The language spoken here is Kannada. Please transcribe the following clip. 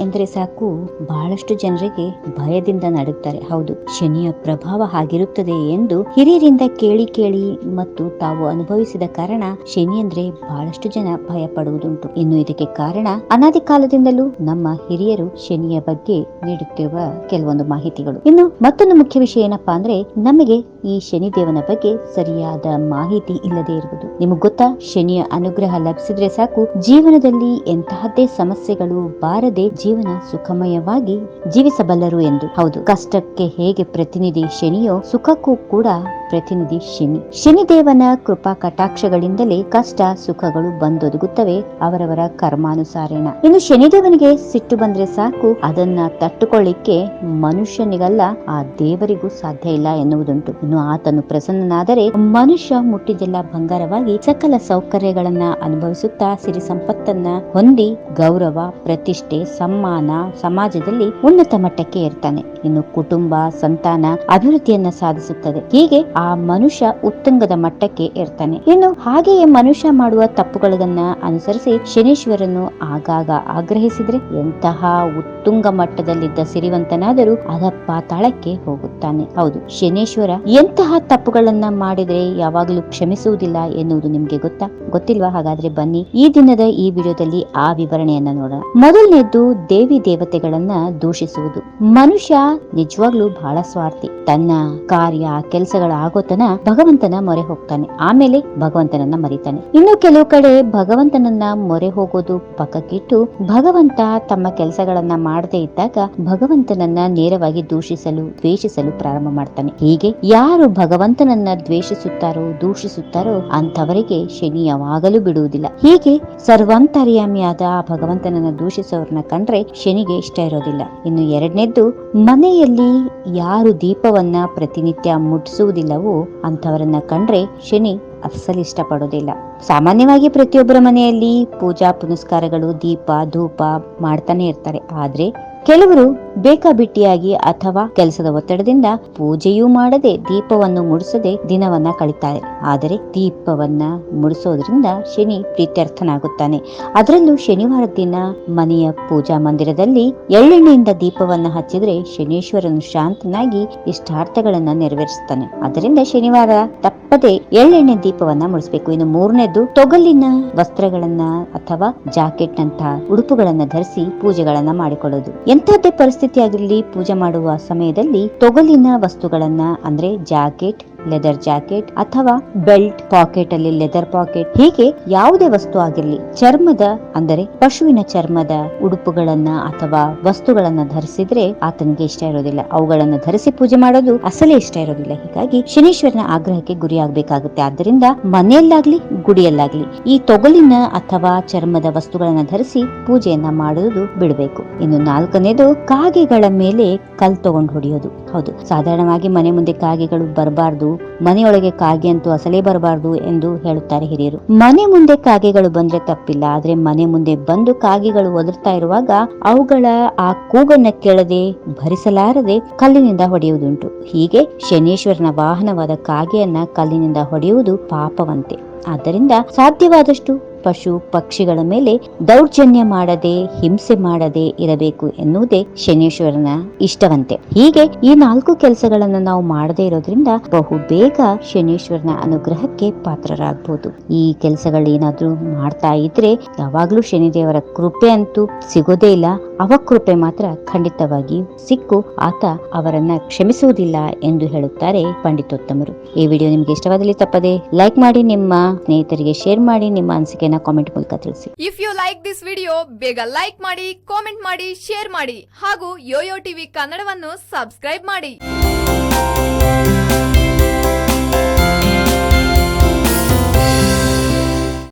ಎಂದರೆ ಸಾಕು. ಬಹಳಷ್ಟು ಜನರಿಗೆ ಭಯದಿಂದ ನಡುತ್ತಾರೆ ಹೌದು, ಶನಿಯ ಪ್ರಭಾವ ಹಾಗಿರುತ್ತದೆ ಎಂದು ಹಿರಿಯರಿಂದ ಕೇಳಿ ಕೇಳಿ ಮತ್ತು ತಾವು ಅನುಭವಿಸಿದ ಕಾರಣ ಶನಿ ಅಂದ್ರೆ ಬಹಳಷ್ಟು ಜನ ಭಯ ಪಡುವುದುಂಟು ಇನ್ನು ಇದಕ್ಕೆ ಕಾರಣ ಅನಾದಿ ಕಾಲದಿಂದಲೂ ನಮ್ಮ ಹಿರಿಯರು ಶನಿಯ ಬಗ್ಗೆ ನೀಡುತ್ತಿರುವ ಕೆಲವೊಂದು ಮಾಹಿತಿಗಳು. ಇನ್ನು ಮತ್ತೊಂದು ಮುಖ್ಯ ವಿಷಯ ಏನಪ್ಪಾ ಅಂದ್ರೆ ನಮಗೆ ಈ ಶನಿ ದೇವನ ಬಗ್ಗೆ ಸರಿಯಾದ ಮಾಹಿತಿ ಇಲ್ಲದೆ ಇರುವುದು. ನಿಮಗೆ ಗೊತ್ತಾ, ಶನಿಯ ಅನುಗ್ರಹ ಲಭಿಸಿದ್ರೆ ಸಾಕು. ಜೀವನದಲ್ಲಿ ಎಂತಹದ್ದೇ ಸಮಸ್ಯೆಗಳು ಬಾರದೆ ಜೀವನ ಸುಖಮಯವಾಗಿ ಜೀವಿಸಬಲ್ಲರು ಎಂದು. ಹೌದು, ಕಷ್ಟಕ್ಕೆ ಹೇಗೆ ಪ್ರತಿನಿಧಿ ಶನಿಯೋ, ಸುಖಕ್ಕೂ ಕೂಡ ಪ್ರತಿನಿಧಿ ಶನಿ. ಶನಿದೇವನ ಕೃಪಾ ಕಟಾಕ್ಷಗಳಿಂದಲೇ ಕಷ್ಟ ಸುಖಗಳು ಬಂದೊದಗುತ್ತವೆ, ಅವರವರ ಕರ್ಮಾನುಸಾರೇಣ. ಇನ್ನು ಶನಿದೇವನಿಗೆ ಸಿಟ್ಟು ಬಂದ್ರೆ ಸಾಕು, ಅದನ್ನ ತಟ್ಟುಕೊಳ್ಳಿಕ್ಕೆ ಮನುಷ್ಯನಿಗಲ್ಲ, ಆ ದೇವರಿಗೂ ಸಾಧ್ಯ ಇಲ್ಲ ಎನ್ನುವುದುಂಟು. ಇನ್ನು ಆತನು ಪ್ರಸನ್ನನಾದರೆ, ಮನುಷ್ಯ ಮುಟ್ಟಿದೆಲ್ಲ ಬಂಗಾರವಾಗಿ ಸಕಲ ಸೌಕರ್ಯಗಳನ್ನ ಅನುಭವಿಸುತ್ತಾ ಸಿರಿ ಸಂಪತ್ತನ್ನ ಹೊಂದಿ ಗೌರವ, ಪ್ರತಿಷ್ಠೆ ಸಮ್ಮಾನ ಸಮಾಜದಲ್ಲಿ ಉನ್ನತ ಮಟ್ಟಕ್ಕೆ ಇರ್ತಾನೆ ಇನ್ನು ಕುಟುಂಬ, ಸಂತಾನ ಅಭಿವೃದ್ಧಿಯನ್ನ ಸಾಧಿಸುತ್ತದೆ. ಹೀಗೆ ಆ ಮನುಷ್ಯ ಉತ್ತುಂಗದ ಮಟ್ಟಕ್ಕೆ ಇರ್ತಾನೆ ಇನ್ನು ಹಾಗೆಯೇ ಮನುಷ್ಯ ಮಾಡುವ ತಪ್ಪುಗಳನ್ನ ಅನುಸರಿಸಿ ಶನೀಶ್ವರನು ಆಗಾಗ ಆಗ್ರಹಿಸಿದ್ರೆ ಎಂತಹ ಉತ್ತುಂಗ ಮಟ್ಟದಲ್ಲಿದ್ದ ಸಿರಿವಂತನಾದರೂ ಅದಪ್ಪ ತಾಳಕ್ಕೆ ಹೋಗುತ್ತಾನೆ. ಹೌದು, ಶನೇಶ್ವರ ಎಂತಹ ತಪ್ಪುಗಳನ್ನ ಮಾಡಿದ್ರೆ ಯಾವಾಗಲೂ ಕ್ಷಮಿಸುವುದಿಲ್ಲ ಎನ್ನುವುದು ನಿಮ್ಗೆ ಗೊತ್ತಾ? ಗೊತ್ತಿಲ್ವಾ? ಹಾಗಾದ್ರೆ ಬನ್ನಿ ಈ ದಿನದ ಈ ವಿಡಿಯೋದಲ್ಲಿ ಆ ವಿವರಣೆಯನ್ನ ನೋಡೋಣ. ಮೊದಲನೇದ್ದು ದೇವಿ ದೇವತೆಗಳನ್ನ ದೂಷಿಸುವುದು. ಮನುಷ್ಯ ನಿಜವಾಗ್ಲೂ ಬಹಳ ಸ್ವಾರ್ಥಿ. ತನ್ನ ಕಾರ್ಯ, ಕೆಲಸಗಳ ಆಗೋತನ ಭಗವಂತನ ಮೊರೆ ಹೋಗ್ತಾನೆ. ಆಮೇಲೆ ಭಗವಂತನನ್ನ ಮರಿತಾನೆ. ಇನ್ನು ಕೆಲವು ಕಡೆ ಭಗವಂತನನ್ನ ಮೊರೆ ಹೋಗೋದು ಪಕ್ಕಕ್ಕಿಟ್ಟು ಭಗವಂತ ತಮ್ಮ ಕೆಲಸಗಳನ್ನ ಮಾಡದೇ ಇದ್ದಾಗ ಭಗವಂತನನ್ನ ನೇರವಾಗಿ ದೂಷಿಸಲು, ದ್ವೇಷಿಸಲು ಪ್ರಾರಂಭ ಮಾಡ್ತಾನೆ. ಹೀಗೆ ಯಾರು ಭಗವಂತನನ್ನ ದ್ವೇಷಿಸುತ್ತಾರೋ, ದೂಷಿಸುತ್ತಾರೋ ಅಂತವರಿಗೆ ಶನಿ ಯಾವಾಗಲೂ ಬಿಡುವುದಿಲ್ಲ. ಹೀಗೆ ಸರ್ವಾಂತರ್ಯಾಮಿಯಾದ ಭಗವಂತನನ್ನ ದೂಷಿಸೋರ್ನ ಕಂಡ್ರೆ ಶನಿಗೆ ಇಷ್ಟ ಇರೋದಿಲ್ಲ. ಇನ್ನು ಎರಡನೇದ್ದು, ಮನೆಯಲ್ಲಿ ಯಾರು ದೀಪವನ್ನ ಪ್ರತಿನಿತ್ಯ ಮುಟ್ಟಿಸುವುದಿಲ್ಲವೋ ಅಂತವರನ್ನ ಕಂಡ್ರೆ ಶನಿ ಅಸಲು ಇಷ್ಟಪಡೋದಿಲ್ಲ. ಸಾಮಾನ್ಯವಾಗಿ ಪ್ರತಿಯೊಬ್ಬರ ಮನೆಯಲ್ಲಿ ಪೂಜಾ ಪುನಸ್ಕಾರಗಳು ದೀಪ ಧೂಪ ಮಾಡ್ತಾನೆ ಇರ್ತಾರೆ. ಆದ್ರೆ ಕೆಲವರು ಬೇಕಾಬಿಟ್ಟಿಯಾಗಿ ಅಥವಾ ಕೆಲಸದ ಒತ್ತಡದಿಂದ ಪೂಜೆಯೂ ಮಾಡದೆ ದೀಪವನ್ನು ಮುಡಿಸದೆ ದಿನವನ್ನ ಕಳಿತಾರೆ. ಆದರೆ ದೀಪವನ್ನ ಮುಡಿಸೋದ್ರಿಂದ ಶನಿ ಪ್ರೀತ್ಯರ್ಥನಾಗುತ್ತಾನೆ. ಅದರಲ್ಲೂ ಶನಿವಾರ ದಿನ ಮನೆಯ ಪೂಜಾ ಮಂದಿರದಲ್ಲಿ ಎಳ್ಳೆಣ್ಣೆಯಿಂದ ದೀಪವನ್ನ ಹಚ್ಚಿದ್ರೆ ಶನೀಶ್ವರನು ಶಾಂತನಾಗಿ ಇಷ್ಟಾರ್ಥಗಳನ್ನ ನೆರವೇರಿಸುತ್ತಾನೆ. ಅದರಿಂದ ಶನಿವಾರ ತಪ್ಪದೆ ಎಳ್ಳೆಣ್ಣೆ ದೀಪವನ್ನ ಮುಡಿಸಬೇಕು. ಇನ್ನು ಮೂರನೇದು ತೊಗಲಿನ ವಸ್ತ್ರಗಳನ್ನ ಅಥವಾ ಜಾಕೆಟ್ ನಂತಹ ಉಡುಪುಗಳನ್ನ ಧರಿಸಿ ಪೂಜೆಗಳನ್ನ ಮಾಡಿಕೊಳ್ಳೋದು. ಎಂತಹದ್ದೇ ಪರಿಸ್ಥಿತಿ ಆಗಿರಲಿ ಪೂಜೆ ಮಾಡುವ ಸಮಯದಲ್ಲಿ ತೊಗಲಿನ ವಸ್ತುಗಳನ್ನ ಅಂದ್ರೆ ಜಾಕೆಟ್ ಲೆದರ್ ಜಾಕೆಟ್ ಅಥವಾ ಬೆಲ್ಟ್ ಪಾಕೆಟ್ ಅಲ್ಲಿ ಲೆದರ್ ಪಾಕೆಟ್ ಹೀಗೆ ಯಾವುದೇ ವಸ್ತು ಆಗಿರಲಿ, ಚರ್ಮದ ಅಂದರೆ ಪಶುವಿನ ಚರ್ಮದ ಉಡುಪುಗಳನ್ನ ಅಥವಾ ವಸ್ತುಗಳನ್ನ ಧರಿಸಿದ್ರೆ ಆತನಿಗೆ ಇಷ್ಟ ಇರೋದಿಲ್ಲ. ಅವುಗಳನ್ನ ಧರಿಸಿ ಪೂಜೆ ಮಾಡೋದು ಅಸಲೇ ಇಷ್ಟ ಇರೋದಿಲ್ಲ. ಹೀಗಾಗಿ ಶನೀಶ್ವರನ ಆಗ್ರಹಕ್ಕೆ ಗುರಿಯಾಗಬೇಕಾಗುತ್ತೆ. ಆದ್ದರಿಂದ ಮನೆಯಲ್ಲಾಗ್ಲಿ, ಗುಡಿಯಲ್ಲಾಗ್ಲಿ ಈ ತೊಗಲಿನ ಅಥವಾ ಚರ್ಮದ ವಸ್ತುಗಳನ್ನ ಧರಿಸಿ ಪೂಜೆಯನ್ನ ಮಾಡುವುದು ಬಿಡಬೇಕು. ಇನ್ನು ನಾಲ್ಕನೇದು ಕಾಗೆಗಳ ಮೇಲೆ ಕಲ್ ತಗೊಂಡು ಹೊಡೆಯೋದು. ಹೌದು. ಸಾಧಾರಣವಾಗಿ ಮನೆ ಮುಂದೆ ಕಾಗೆಗಳು ಬರಬಾರ್ದು, ಮನೆಯೊಳಗೆ ಕಾಗೆ ಅಂತೂ ಅಸಲೇ ಬರಬಾರ್ದು ಎಂದು ಹೇಳುತ್ತಾರೆ ಹಿರಿಯರು. ಮನೆ ಮುಂದೆ ಕಾಗೆಗಳು ಬಂದ್ರೆ ತಪ್ಪಿಲ್ಲ, ಆದ್ರೆ ಮನೆ ಮುಂದೆ ಬಂದು ಕಾಗೆಗಳು ಒದರ್ತಾ ಇರುವಾಗ ಅವುಗಳ ಆ ಕೂಗನ್ನ ಕೇಳದೆ ಭರಿಸಲಾರದೆ ಕಲ್ಲಿನಿಂದ ಹೊಡೆಯುವುದುಂಟು. ಹೀಗೆ ಶನೇಶ್ವರನ ವಾಹನವಾದ ಕಾಗೆಯನ್ನ ಕಲ್ಲಿನಿಂದ ಹೊಡೆಯುವುದು ಪಾಪವಂತೆ. ಆದ್ದರಿಂದ ಸಾಧ್ಯವಾದಷ್ಟು ಪಶು ಪಕ್ಷಿಗಳ ಮೇಲೆ ದೌರ್ಜನ್ಯ ಮಾಡದೆ, ಹಿಂಸೆ ಮಾಡದೆ ಇರಬೇಕು ಎನ್ನುವುದೇ ಶನೇಶ್ವರನ ಇಷ್ಟವಂತೆ. ಹೀಗೆ ಈ ನಾಲ್ಕು ಕೆಲಸಗಳನ್ನು ನಾವು ಮಾಡದೇ ಇರೋದ್ರಿಂದ ಬಹು ಬೇಗ ಶನೀಶ್ವರನ ಅನುಗ್ರಹಕ್ಕೆ ಪಾತ್ರರಾಗಬಹುದು ಈ ಕೆಲಸಗಳೇನಾದ್ರೂ ಮಾಡ್ತಾ ಇದ್ರೆ ಯಾವಾಗ್ಲೂ ಶನಿದೇವರ ಕೃಪೆ ಅಂತೂ ಸಿಗೋದೇ ಇಲ್ಲ. ಅವ ಕೃಪೆ ಮಾತ್ರ ಖಂಡಿತವಾಗಿ ಸಿಕ್ಕು. ಆತ ಅವರನ್ನ ಕ್ಷಮಿಸುವುದಿಲ್ಲ ಎಂದು ಹೇಳುತ್ತಾರೆ ಪಂಡಿತೋತ್ತಮರು. ಈ ವಿಡಿಯೋ ನಿಮ್ಗೆ ಇಷ್ಟವಾದಲ್ಲಿ ತಪ್ಪದೆ ಲೈಕ್ ಮಾಡಿ, ನಿಮ್ಮ ಸ್ನೇಹಿತರಿಗೆ ಶೇರ್ ಮಾಡಿ, ನಿಮ್ಮ ಅನಿಸಿಕೆಯನ್ನ ಕಾಮೆಂಟ್ ಮೂಲಕ ತಿಳಿಸಿ. If you like this video ಬೇಗ ಲೈಕ್ ಮಾಡಿ ಕಾಮೆಂಟ್ ಮಾಡಿ ಶೇರ್ ಮಾಡಿ ಹಾಗೂ ಯೋಯೋ ಟಿವಿ ಕನ್ನಡವನ್ನು ಸಬ್ಸ್ಕ್ರೈಬ್ ಮಾಡಿ.